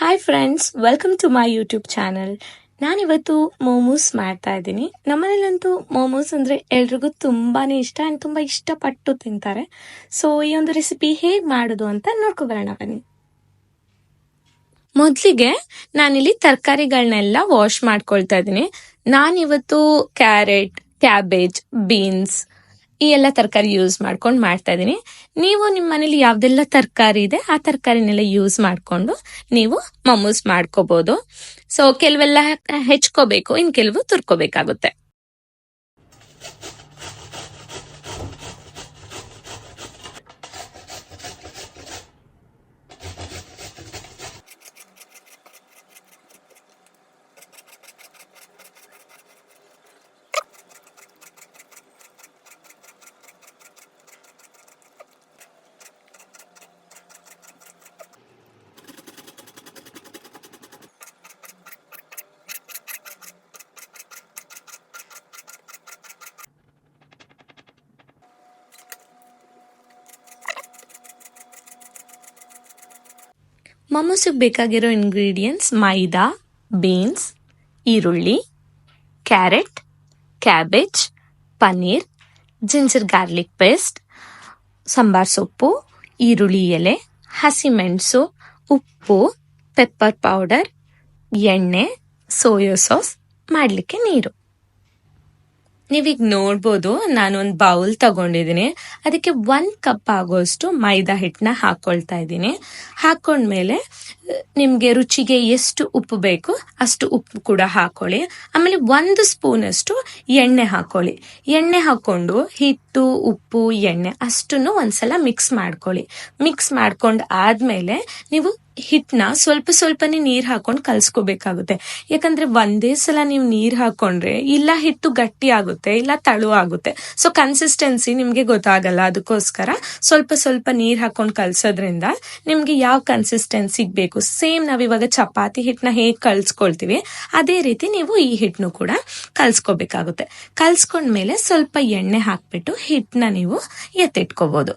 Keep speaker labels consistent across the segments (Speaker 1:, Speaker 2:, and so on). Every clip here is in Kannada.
Speaker 1: Hi friends welcome to my YouTube channel ನಾನಿವತ್ತು ಮೋಮೋಸ್ ಮಾಡ್ತಾ ಇದ್ದೀನಿ. ನಮ್ಮನೇಲಂತೂ ಮೋಮೋಸ್ ಅಂದರೆ ಎಲ್ರಿಗೂ ತುಂಬಾ ಇಷ್ಟ ಆ್ಯಂಡ್ ತುಂಬ ಇಷ್ಟಪಟ್ಟು ತಿಂತಾರೆ. ಸೊ ಈ ಒಂದು ರೆಸಿಪಿ ಹೇಗೆ ಮಾಡೋದು ಅಂತ ನೋಡ್ಕೊಬರೋಣ ಬನ್ನಿ. ಮೊದಲಿಗೆ ನಾನಿಲ್ಲಿ ತರಕಾರಿಗಳನ್ನೆಲ್ಲ ವಾಶ್ ಮಾಡ್ಕೊಳ್ತಾ ಇದ್ದೀನಿ. ನಾನಿವತ್ತು ಕ್ಯಾರೆಟ್ ಕ್ಯಾಬೇಜ್ ಬೀನ್ಸ್ ಈ ಎಲ್ಲ ತರಕಾರಿ ಯೂಸ್ ಮಾಡ್ಕೊಂಡು ಮಾಡ್ತಾ ಇದ್ದೀನಿ ನೀವು ನಿಮ್ಮ ಮನೇಲಿ ಯಾವ್ದೆಲ್ಲ ತರಕಾರಿ ಇದೆ, ಆ ತರಕಾರಿನೆಲ್ಲ ಯೂಸ್ ಮಾಡ್ಕೊಂಡು ನೀವು ಮಮೂಸ್ ಮಾಡ್ಕೋಬಹುದು ಸೊ ಕೆಲವೆಲ್ಲ ಹೆಚ್ಕೋಬೇಕು, ಇನ್ ಕೆಲವು ತುರ್ಕೋಬೇಕಾಗುತ್ತೆ. ಮಮೂಸಿಗೆ ಬೇಕಾಗಿರೋ ಇಂಗ್ರೀಡಿಯೆಂಟ್ಸ್ ಮೈದಾ ಬೀನ್ಸ್ ಈರುಳ್ಳಿ carrot cabbage paneer ginger garlic paste sambar ಸೊಪ್ಪು, ಈರುಳ್ಳಿ ಎಲೆ, ಹಸಿಮೆಣಸು, ಉಪ್ಪು ಪೆಪ್ಪರ್ ಪೌಡರ್ ಎಣ್ಣೆ ಸೋಯಾ ಸಾಸ್ ಮಾಡಲಿಕ್ಕೆ ನೀರು. ನೀವೀಗ ನೋಡ್ಬೋದು ನಾನು ಒಂದು ಬೌಲ್ ತಗೊಂಡಿದ್ದೀನಿ. ಅದಕ್ಕೆ ಒಂದ್ ಕಪ್ ಆಗೋಷ್ಟು ಮೈದಾ ಹಿಟ್ಟನ್ನ ಹಾಕ್ಕೊಳ್ತಾ ಇದ್ದೀನಿ. ಹಾಕ್ಕೊಂಡ್ಮೇಲೆ ನಿಮಗೆ ರುಚಿಗೆ ಎಷ್ಟು ಉಪ್ಪು ಬೇಕು ಅಷ್ಟು ಉಪ್ಪು ಕೂಡ ಹಾಕೊಳ್ಳಿ. ಆಮೇಲೆ ಒಂದು ಸ್ಪೂನಷ್ಟು ಎಣ್ಣೆ ಹಾಕೊಳ್ಳಿ. ಎಣ್ಣೆ ಹಾಕೊಂಡು ಹಿಟ್ಟು, ಉಪ್ಪು, ಎಣ್ಣೆ ಅಷ್ಟನ್ನು ಒಂದ್ಸಲ ಮಿಕ್ಸ್ ಮಾಡ್ಕೊಳ್ಳಿ. ಮಿಕ್ಸ್ ಮಾಡ್ಕೊಂಡ್ ಆದ್ಮೇಲೆ ನೀವು ಹಿಟ್ಟನ್ನ ಸ್ವಲ್ಪ ಸ್ವಲ್ಪನೇ ನೀರ್ ಹಾಕೊಂಡು ಕಲ್ಸ್ಕೋಬೇಕಾಗುತ್ತೆ. ಯಾಕಂದ್ರೆ ಒಂದೇ ಸಲ ನೀವು ನೀರ್ ಹಾಕೊಂಡ್ರೆ ಇಲ್ಲ ಹಿಟ್ಟು ಗಟ್ಟಿ ಆಗುತ್ತೆ, ಇಲ್ಲ ತಳು ಆಗುತ್ತೆ. ಸೊ ಕನ್ಸಿಸ್ಟೆನ್ಸಿ ನಿಮ್ಗೆ ಗೊತ್ತಾಗಲ್ಲ. ಅದಕ್ಕೋಸ್ಕರ ಸ್ವಲ್ಪ ಸ್ವಲ್ಪ ನೀರ್ ಹಾಕೊಂಡು ಕಲ್ಸೋದ್ರಿಂದ ನಿಮ್ಗೆ ಯಾವ ಕನ್ಸಿಸ್ಟೆನ್ಸಿಗೆ ಬೇಕು? ಸೇಮ್ ನಾವು ಇವಾಗ ಚಪಾತಿ ಹಿಟ್ಟನ್ನ ಹೇಗೆ ಕಲ್ಸ್ಕೊಳ್ತೀವಿ, ಅದೇ ರೀತಿ ನೀವು ಈ ಹಿಟ್ಟನ್ನು ಕೂಡ ಕಲ್ಸ್ಕೋಬೇಕಾಗುತ್ತೆ. ಕಲ್ಸ್ಕೊಂಡ್ಮೇಲೆ ಸ್ವಲ್ಪ ಎಣ್ಣೆ ಹಾಕ್ಬಿಟ್ಟು ಹಿಟ್ಟನ್ನ ನೀವು ಎತ್ತಿಟ್ಕೋಬಹುದು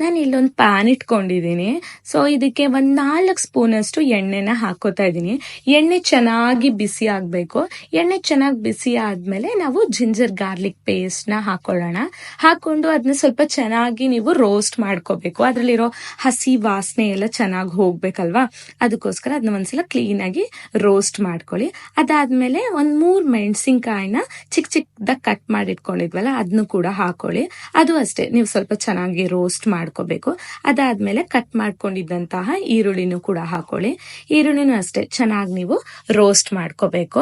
Speaker 1: ನಾನು ಇಲ್ಲೊಂದು ಪ್ಯಾನ್ ಇಟ್ಕೊಂಡಿದ್ದೀನಿ. ಸೊ ಇದಕ್ಕೆ ಒಂದು ನಾಲ್ಕು ಸ್ಪೂನ್ ಅಷ್ಟು ಎಣ್ಣೆನ ಹಾಕೋತಾ ಇದ್ದೀನಿ. ಎಣ್ಣೆ ಚೆನ್ನಾಗಿ ಬಿಸಿ ಆಗಬೇಕು. ಎಣ್ಣೆ ಚೆನ್ನಾಗಿ ಬಿಸಿ ಆದ್ಮೇಲೆ ನಾವು ಜಿಂಜರ್ ಗಾರ್ಲಿಕ್ ಪೇಸ್ಟ್ನ ಹಾಕೊಳ್ಳೋಣ. ಹಾಕೊಂಡು ಅದನ್ನ ಸ್ವಲ್ಪ ಚೆನ್ನಾಗಿ ನೀವು ರೋಸ್ಟ್ ಮಾಡ್ಕೋಬೇಕು. ಅದರಲ್ಲಿರೋ ಹಸಿ ವಾಸನೆ ಎಲ್ಲ ಚೆನ್ನಾಗಿ ಹೋಗ್ಬೇಕಲ್ವಾ? ಅದಕ್ಕೋಸ್ಕರ ಅದನ್ನ ಒಂದ್ಸಲ ಕ್ಲೀನಾಗಿ ರೋಸ್ಟ್ ಮಾಡ್ಕೊಳ್ಳಿ. ಅದಾದ್ಮೇಲೆ ಒಂದು ಮೂರು ಮೆಣಸಿನ್ಕಾಯಿನ ಚಿಕ್ಕ ಚಿಕ್ಕದಾಗ ಕಟ್ ಮಾಡಿಟ್ಕೊಂಡಿದ್ವಲ್ಲ ಅದನ್ನು ಕೂಡ ಹಾಕೊಳ್ಳಿ. ಅದು ಅಷ್ಟೇ. ನೀವು ಸ್ವಲ್ಪ ಚೆನ್ನಾಗಿ ರೋಸ್ಟ್ ಮಾಡಿ ಮಾಡ್ಕೋಬೇಕು. ಅದಾದ್ಮೇಲೆ ಕಟ್ ಮಾಡ್ಕೊಂಡಿದ್ದಂತಹ ಈರುಳ್ಳಿನೂ ಕೂಡ ಹಾಕೊಳ್ಳಿ. ಈರುಳ್ಳಿನೂ ಅಷ್ಟೇ, ಚೆನ್ನಾಗಿ ನೀವು ರೋಸ್ಟ್ ಮಾಡ್ಕೋಬೇಕು.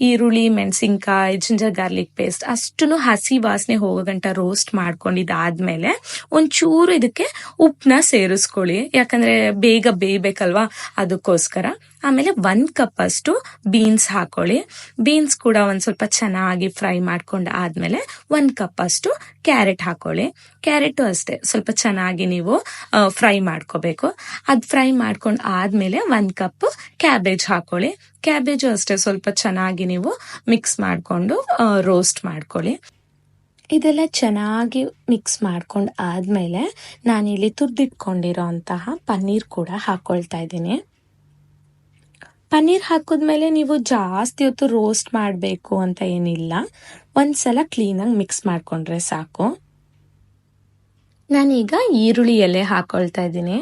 Speaker 1: ಈರುಳ್ಳಿ, ಮೆಣಸಿನ್ಕಾಯಿ ಜಿಂಜರ್ ಗಾರ್ಲಿಕ್ ಪೇಸ್ಟ್ ಅಷ್ಟು ಹಸಿ ವಾಸನೆ ಹೋಗೋ ಗಂಟ ರೋಸ್ಟ್ ಮಾಡ್ಕೊಂಡಿದ್ದಾದ್ಮೇಲೆ ಒಂಚೂರು ಇದಕ್ಕೆ ಉಪ್ಪನ್ನ ಸೇರಿಸ್ಕೊಳ್ಳಿ. ಯಾಕಂದ್ರೆ ಬೇಗ ಬೇಯ್ಬೇಕಲ್ವಾ? ಅದಕ್ಕೋಸ್ಕರ. ಆಮೇಲೆ ಒಂದ್ ಕಪ್ ಅಷ್ಟು ಬೀನ್ಸ್ ಹಾಕೊಳ್ಳಿ. ಬೀನ್ಸ್ ಕೂಡ ಒಂದ್ ಸ್ವಲ್ಪ ಚೆನ್ನಾಗಿ ಫ್ರೈ ಮಾಡ್ಕೊಂಡು ಆದ್ಮೇಲೆ ಒಂದ್ ಕಪ್ ಅಷ್ಟು ಕ್ಯಾರೆಟ್ ಹಾಕೊಳ್ಳಿ. ಕ್ಯಾರೆಟ್ ಅಷ್ಟೇ, ಸ್ವಲ್ಪ ಚೆನ್ನಾಗಿ ನೀವು ಫ್ರೈ ಮಾಡ್ಕೋಬೇಕು. ಅದ್ ಫ್ರೈ ಮಾಡ್ಕೊಂಡು ಆದ್ಮೇಲೆ ಒಂದ್ ಕಪ್ ಕ್ಯಾಬೇಜ್ ಹಾಕೊಳ್ಳಿ. ಕ್ಯಾಬೇಜು ಅಷ್ಟೇ, ಸ್ವಲ್ಪ ಚೆನ್ನಾಗಿ ನೀವು ಮಿಕ್ಸ್ ಮಾಡ್ಕೊಂಡು ರೋಸ್ಟ್ ಮಾಡ್ಕೊಳ್ಳಿ. ಇದೆಲ್ಲ ಚೆನ್ನಾಗಿ ಮಿಕ್ಸ್ ಮಾಡ್ಕೊಂಡು ಆದ್ಮೇಲೆ ನಾನಿಲ್ಲಿ ತುರ್ದಿಟ್ಕೊಂಡಿರೋ ಅಂತಹ ಪನ್ನೀರ್ ಕೂಡ ಹಾಕೊಳ್ತಾ ಇದ್ದೀನಿ. ಪನ್ನೀರ್ ಹಾಕಿದ್ಮೇಲೆ ನೀವು ಜಾಸ್ತಿ ಹೊತ್ತು ರೋಸ್ಟ್ ಮಾಡಬೇಕು ಅಂತ ಏನಿಲ್ಲ. ಒಂದ್ಸಲ ಕ್ಲೀನಾಗಿ ಮಿಕ್ಸ್ ಮಾಡ್ಕೊಂಡ್ರೆ ಸಾಕು. ನಾನೀಗ ಈರುಳ್ಳಿ ಎಲೆ ಹಾಕೊಳ್ತಾ ಇದ್ದೀನಿ.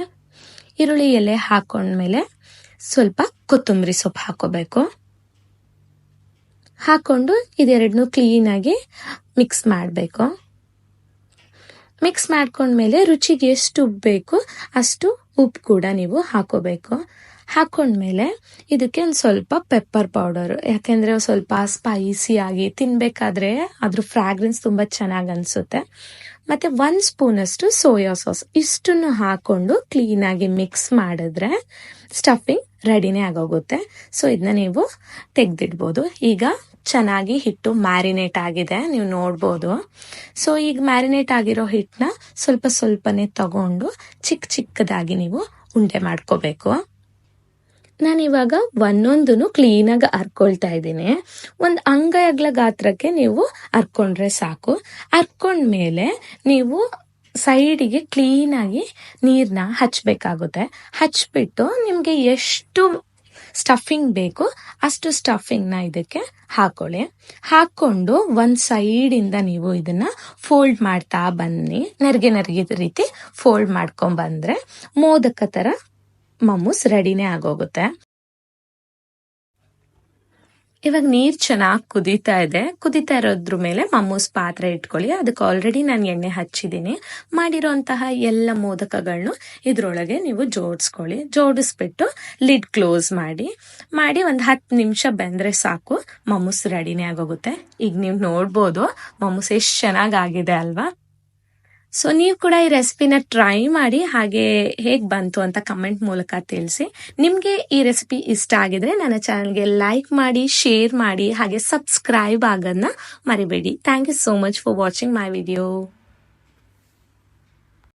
Speaker 1: ಈರುಳ್ಳಿ ಎಲೆ ಹಾಕೊಂಡ್ಮೇಲೆ ಸ್ವಲ್ಪ ಕೊತ್ತಂಬರಿ ಸೊಪ್ಪು ಹಾಕೋಬೇಕು. ಹಾಕೊಂಡು ಇದೆರಡನ್ನೂ ಕ್ಲೀನಾಗಿ ಮಿಕ್ಸ್ ಮಾಡಬೇಕು. ಮಿಕ್ಸ್ ಮಾಡ್ಕೊಂಡ್ಮೇಲೆ ರುಚಿಗೆ ಎಷ್ಟು ಉಪ್ಪು ಬೇಕು, ಅಷ್ಟು ಉಪ್ಪು ಕೂಡ ನೀವು ಹಾಕೋಬೇಕು. ಹಾಕೊಂಡ್ಮೇಲೆ ಇದಕ್ಕೆ ಒಂದು ಸ್ವಲ್ಪ ಪೆಪ್ಪರ್ ಪೌಡರು ಯಾಕೆಂದರೆ ಸ್ವಲ್ಪ ಸ್ಪೈಸಿ ಆಗಿ ತಿನ್ಬೇಕಾದ್ರೆ ಅದ್ರ ಫ್ರಾಗ್ರೆನ್ಸ್ ತುಂಬ ಚೆನ್ನಾಗಿ ಅನಿಸುತ್ತೆ. ಮತ್ತು ಒಂದು ಸ್ಪೂನಷ್ಟು ಸೋಯಾ ಸಾಸ್ ಇಷ್ಟನ್ನು ಹಾಕ್ಕೊಂಡು ಕ್ಲೀನಾಗಿ ಮಿಕ್ಸ್ ಮಾಡಿದ್ರೆ ಸ್ಟಫಿಂಗ್ ರೆಡಿನೇ ಆಗೋಗುತ್ತೆ. ಸೊ ಇದನ್ನ ನೀವು ತೆಗೆದಿಡ್ಬೋದು. ಈಗ ಚೆನ್ನಾಗಿ ಹಿಟ್ಟು ಮ್ಯಾರಿನೇಟ್ ಆಗಿದೆ, ನೀವು ನೋಡ್ಬೋದು. ಸೊ ಈಗ ಮ್ಯಾರಿನೇಟ್ ಆಗಿರೋ ಹಿಟ್ಟನ್ನ ಸ್ವಲ್ಪ ಸ್ವಲ್ಪನೇ ತಗೊಂಡು ಚಿಕ್ಕ ಚಿಕ್ಕದಾಗಿ ನೀವು ಉಂಡೆ ಮಾಡ್ಕೋಬೇಕು. ನಾನು ಇವಾಗ ಒಂದೊಂದನ್ನು ಕ್ಲೀನಾಗಿ ಹರ್ಕೊಳ್ತಾ ಇದ್ದೀನಿ. ಒಂದು ಅಂಗೈ ಗಾತ್ರಕ್ಕೆ ನೀವು ಹರ್ಕೊಂಡ್ರೆ ಸಾಕು. ಹರ್ಕೊಂಡ್ಮೇಲೆ ನೀವು ಸೈಡಿಗೆ ಕ್ಲೀನಾಗಿ ನೀರನ್ನ ಹಚ್ಚಬೇಕಾಗುತ್ತೆ ಹಚ್ಬಿಟ್ಟು ನಿಮಗೆ ಎಷ್ಟು ಸ್ಟಫಿಂಗ್ ಬೇಕು. ಅಷ್ಟು ಸ್ಟಫಿಂಗ್ನ ಇದಕ್ಕೆ ಹಾಕೊಳ್ಳಿ. ಹಾಕೊಂಡು ಒಂದು ಸೈಡಿಂದ ನೀವು ಇದನ್ನ ಫೋಲ್ಡ್ ಮಾಡ್ತಾ ಬನ್ನಿ. ನರ್ಗೆ ನರಿಗೆ ರೀತಿ ಫೋಲ್ಡ್ ಮಾಡ್ಕೊಂಡ್ ಬಂದ್ರೆ ಮೋದಕ ಥರ ಮಮ್ಮೂಸ್ ರೆಡಿನೇ ಆಗೋಗುತ್ತೆ. ಇವಾಗ ನೀರ್ ಚೆನ್ನಾಗಿ ಕುದೀತಾ ಇದೆ. ಕುದೀತಾ ಇರೋದ್ರ ಮೇಲೆ ಮಮ್ಮೂಸ್ ಪಾತ್ರೆ ಇಟ್ಕೊಳ್ಳಿ. ಅದಕ್ಕೆ ಆಲ್ರೆಡಿ ನಾನು ಎಣ್ಣೆ ಹಚ್ಚಿದ್ದೀನಿ. ಮಾಡಿರೋಂತಹ ಎಲ್ಲ ಮೋದಕಗಳನ್ನು ಇದ್ರೊಳಗೆ ನೀವು ಜೋಡಿಸ್ಕೊಳ್ಳಿ. ಜೋಡಿಸ್ಬಿಟ್ಟು ಲಿಡ್ ಕ್ಲೋಸ್ ಮಾಡಿ. ಮಾಡಿ ಒಂದು ಹತ್ತು ನಿಮಿಷ ಬೆಂದ್ರೆ ಸಾಕು. ಮಮ್ಮೂಸ್ ರೆಡಿನೇ ಆಗೋಗುತ್ತೆ. ಈಗ ನೀವು ನೋಡ್ಬೋದು ಮಮ್ಮೂಸ್ ಎಷ್ಟು ಚೆನ್ನಾಗಾಗಿದೆ ಅಲ್ವಾ? ಸೊ ನೀವು ಕೂಡ ಈ ರೆಸಿಪಿನ ಟ್ರೈ ಮಾಡಿ ಹಾಗೆ ಹೇಗೆ ಬಂತು ಅಂತ ಕಮೆಂಟ್ ಮೂಲಕ ತಿಳಿಸಿ. ನಿಮಗೆ ಈ ರೆಸಿಪಿ ಇಷ್ಟ ಆಗಿದ್ರೆ ನನ್ನ ಚಾನಲ್ಗೆ ಲೈಕ್ ಮಾಡಿ ಶೇರ್ ಮಾಡಿ, ಹಾಗೆ ಸಬ್ಸ್ಕ್ರೈಬ್ ಆಗೋದನ್ನ ಮರಿಬೇಡಿ. Thank you so much for watching my video